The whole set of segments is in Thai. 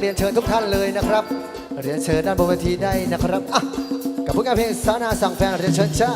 เรียนเชิญทุกท่านเลยนะครับ เรียนเชิญด้านบนเวทีได้นะครับอะกับผลงานเพลงสานาสั่งแฟนเรียนเชิญจ้า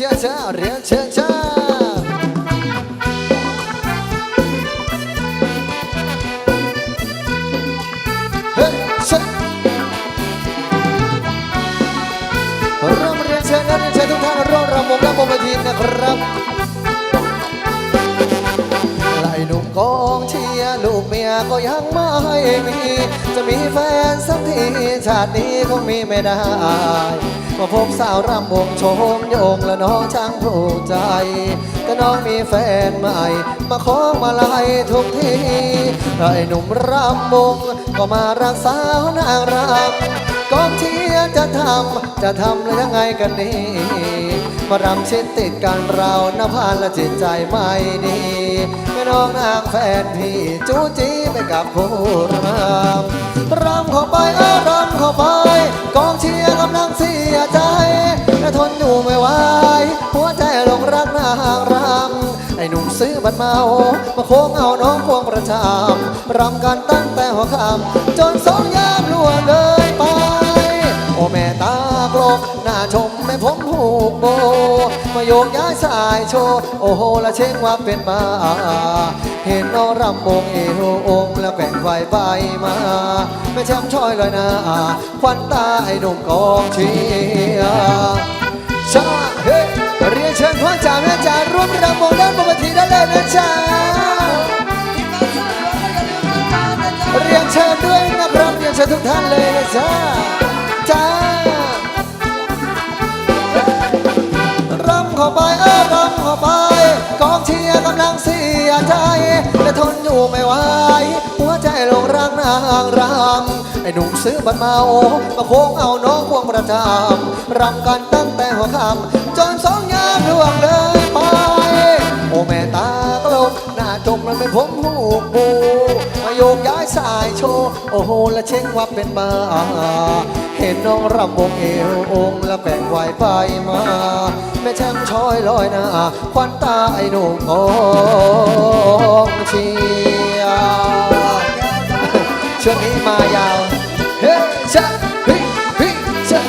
ชียร์จ้าเรียนเชิญจ้าเฮ้ยเชิญร่วมเรียนเชิญและเรียนเชิญทุกท่านร่วมรำวงและบนเวทีนะครับไล่หนุ่มกองเชียร์ลูกเมียก็ยังไม่มี จะมีแฟนสักทีชาตินี้คงมีไม่ได้ มาพบสาวรำวงโชมโยงและน้องช่างถูกใจแต่น้องมีแฟนใหม่ มาขอมาไล่ทุกทีไอ้หนุ่มรำวงก็มารักสาวนางรำ กองเชียร์จะทำจะทำแล้วยังไงกันนี่มารำเชิดติดกันเราหน้าพานและจิตใจไม่ดีแม่น้องนางแฟนพี่จูจีไปกับผู้รำรำเข้าไปเออรำเข้าไป กองเชียร์กำลังเสียใจและทนอยู่ไม่ไหวหัวใจหลงรักนางรำไอ้หนุ่มซื้อบัตรเมามาโค้งเอาน้องควงประจำรำกันตั้งแต่หัวค่ำจนสองยามล่วงเลย แม่ตากลมหน้าชมแม่ผมผูกโบ มาโยกย้ายสายโชว์โอ้โหละเช็คว่าเป็นมาเห็นน้องรำวงเอวองแล้วแบ่งไฟไปมาแม่แชมป์ช่อยเลยนะควันตาไอ้หนุ่มกองเชียร์ชาเฮ้เรียนเชิญพ่อจ่าแม่จ่าร่วมรำวงด้านบนเวทีได้เลยนะจ๊ะเรียนเชิญด้วยนะครับเรียนเชิญทุกท่านเลยนะจ๊ะางรำไอ้หนุ่มซื้อบัตรเมามาโค้งเอาน้องควงประจำรำกันตั้งแต่หัวค่ำจนสองยามล่วงเลยไป โอแม่ตากลมหน้าจมมันเป็นผมหูกบูมาโยกย้ายสายโชว์โอ้โหและเช็คว่าเป็นมาเห็นน้องรำวงเอวองค์แล้วแบ่งไหวไปมา แม่แช่มช้อยลอยหน้าควันตาไอ้หนุ่มของเชียร์ ช่วงนี้มายาวเฮ้ชะเฮ้เฮ้ชะ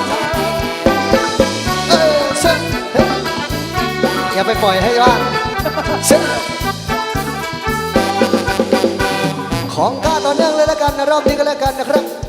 เออชะอย่าไปปล่อยให้ว่างเช่นของก้าต่อเนื่องเลยแล้วกันนะรอบนี้ก็แล้วกันนะครับ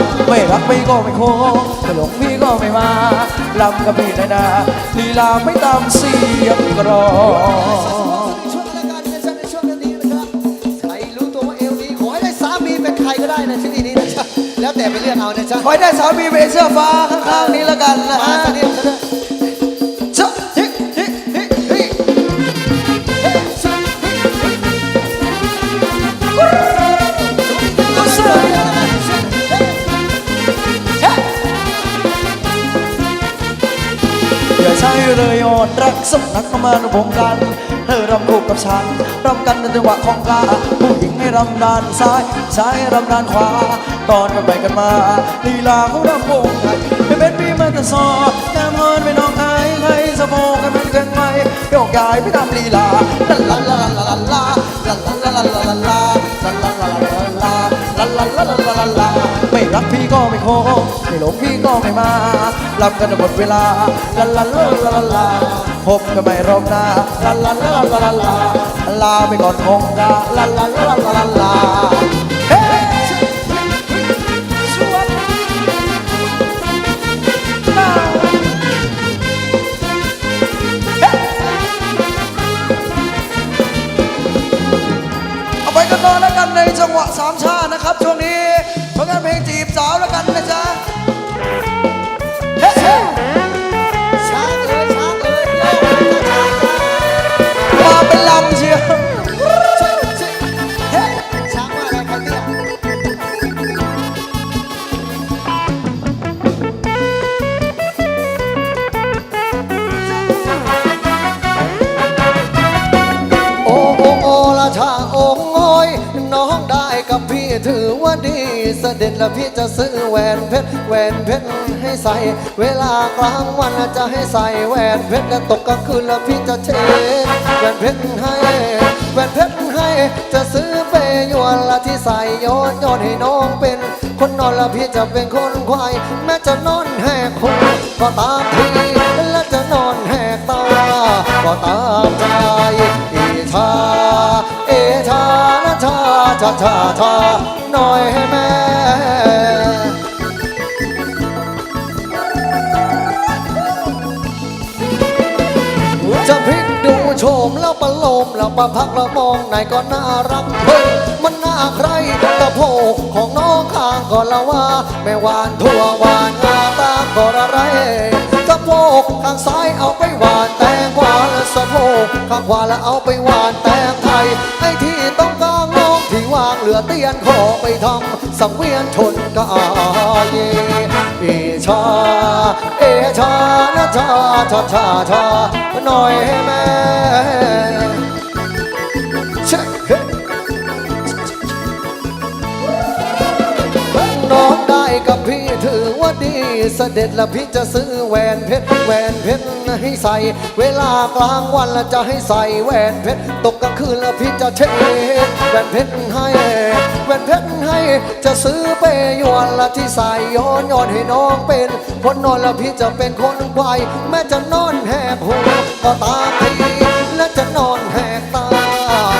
ไม่รักไม่ก็ไม่โค้งตลงพี่ก็ไม่มาลำกับพี่นานาลีลาไม่ตามเสียงกรองแล้วแต่ไปเลือกเอานะจ๊ะขอให้ได้สามีเป็นเสื้อฟ้า รักสำนักมานวงการเธอรำคู่กับฉันรำกันในจังหวะของกาผู้หญิงให้รำด้านซ้ายซ้ายรำด้านขวา ตอนกันไปกันมาลีลาของรำวงไทยไม่เป็นปีมันจะสอนแต้มเงินไม่น้องอายใครสะโพกกันเป็นกันไปโยกย้ายไปตามลีลาลาลาลาลาลาลาลา่ก็ไม่โค้งไม่หลงพี่ก็ไม่มาลำกันหมดเวลาลาลาลาลาลาลาพบกันไม่รอบหน้าลาลาลาลาลาลาลาไปก่อนคงกาลาลาลาลาลาลาเฮ้ชวนมาเฮ้เอาไปกันต่อแล้วกันในจังหวะสามชาตินะครับช่วงนี้ เพราะงานเพลงจีบสาวแล้วกัน เสด็จแล้วพี่จะซื้อแหวนเพชรแหวนเพชรให้ใส่ เวลากลางวันจะให้ใส่แหวนเพชรและตกกลางคืนแล้วพี่จะเชดแหวนเพชรให้แหวนเพชรให้จะซื้อเปยวนละที่ใส่โยนโยนให้น้องเป็น คนนอนแล้วพี่จะเป็นคนควายแม้จะนอนแหกคุกก็ตามทีและจะนอนแหกตาก็ตามใจเอชาเอชานะชาชาชาชาหน่อยให้แม่ มแล้วประพักแล้วมองไหนก็น่ารักเฮ้ยมันน่าใครกระโพกของน้องข้างก็ละว่า แม่วานทั่ววานงาตาก็ระไรกระโพกข้างซ้ายเอาไปหวานแตงกวาและสะโพกข้างขวาแล้วเอาไปหวานแตงไทยไอ้ที่ต้องกลางน้องที่วางเหลือเตียนขอไปทำสังเวียนชนกาเยเอชาเอชานะชาชาชาชาหน่อยให้แม่ ดีเสด็จแล้วพี่จะซื้อแหวนเพชรแหวนเพชรให้ใส่ เวลากลางวันแล้วจะให้ใส่แหวนเพชรตกกลางคืนแล้วพี่จะเช็ดแหวนเพชรให้แหวนเพชรให้จะซื้อเปยวนละที่ใส่ย้อนย้อนให้น้องเป็นคนนอนแล้วพี่จะเป็นคนควายแม้จะนอนแหกหูก็ตามทีและจะนอนแหกตา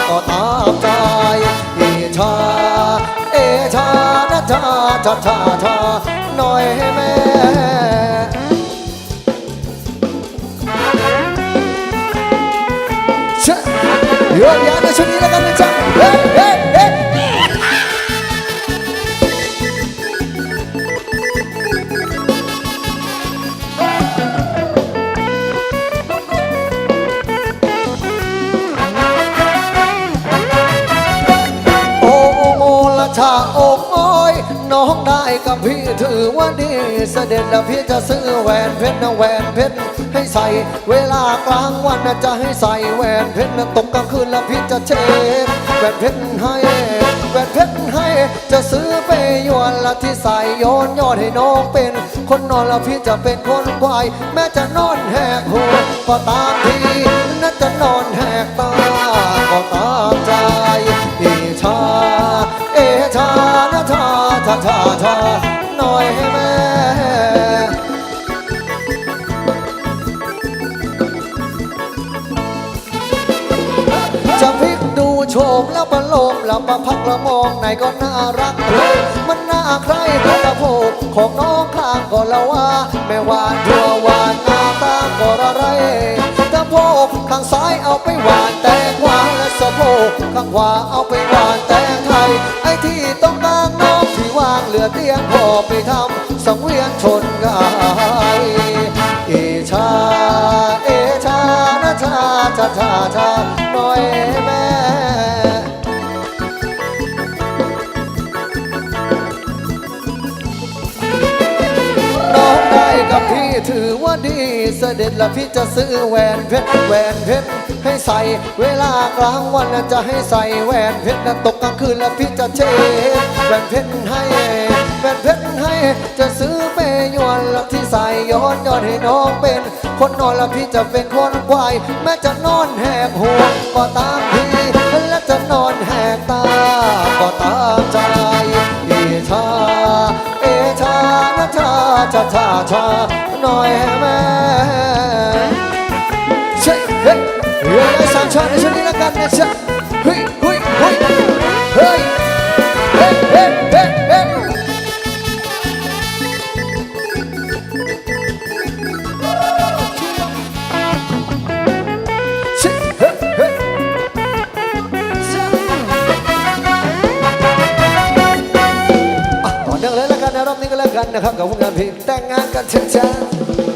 ก็ตามใจเอชาเอชานะชาชาชาชา 有你爱的兄弟。 เสด็จแล้วพี่จะซื้อแหวนเพชรนะแหวนเพชรให้ใส่ เวลากลางวันนะจะให้ใส่แหวนเพชรนะตกกลางคืนแล้วพี่จะเช็ดแหวนเพชรให้แหวนเพชรให้จะซื้อไปยวนละที่ใส่โยนยอดให้น้องเป็น คนนอนแล้วพี่จะเป็นคนควาย แม้จะนอนแหกหัวก็ตามทีน่าจะนอนแหกตาก็ตามใจเอชาเอชานะชาชาชาชา ประโลมแล้วประพักแล้วมองไหนก็น่ารักเลยมันน่าใครแต่ตะโพกของน้องข้างก็ละว่าแม่หวานทัวหวานหน้าตาก็ระไรตะโพกข้างซ้ายเอาไปหวานแตงหวานและสะโพกข้างขวาเอาไปหวานแตงไทย ไอ้ที่ต้องกลางน้องที่ว่างเหลือเตียงพอไปทำสังเวียนชนกายเอชาเอชานะชาชาชาชา ดีเสด็จละพี่จะซื้อแหวนเพชรแหวนเพชรให้ใส่เวลากลางวันจะให้ใส่แหวนเพชรนะตกกลางคืนล้วพี่จะเช็ดแหวนเพชรให้แหวนเพชรให้จะซื้อไปยวนละที่ใส่ย้อนย้อดให้น้องเป็น คนนอนล้วพี่จะเป็นคนควายแม้จะนอนแหกหัวก็ตามพี่และจะนอนแหกตาก็ตามใจเอชาเอชานะชาชาชาชา รอบนี้ก็แล้วกันนะครับกับผลงานเพลงแต่งงานกันช้าๆ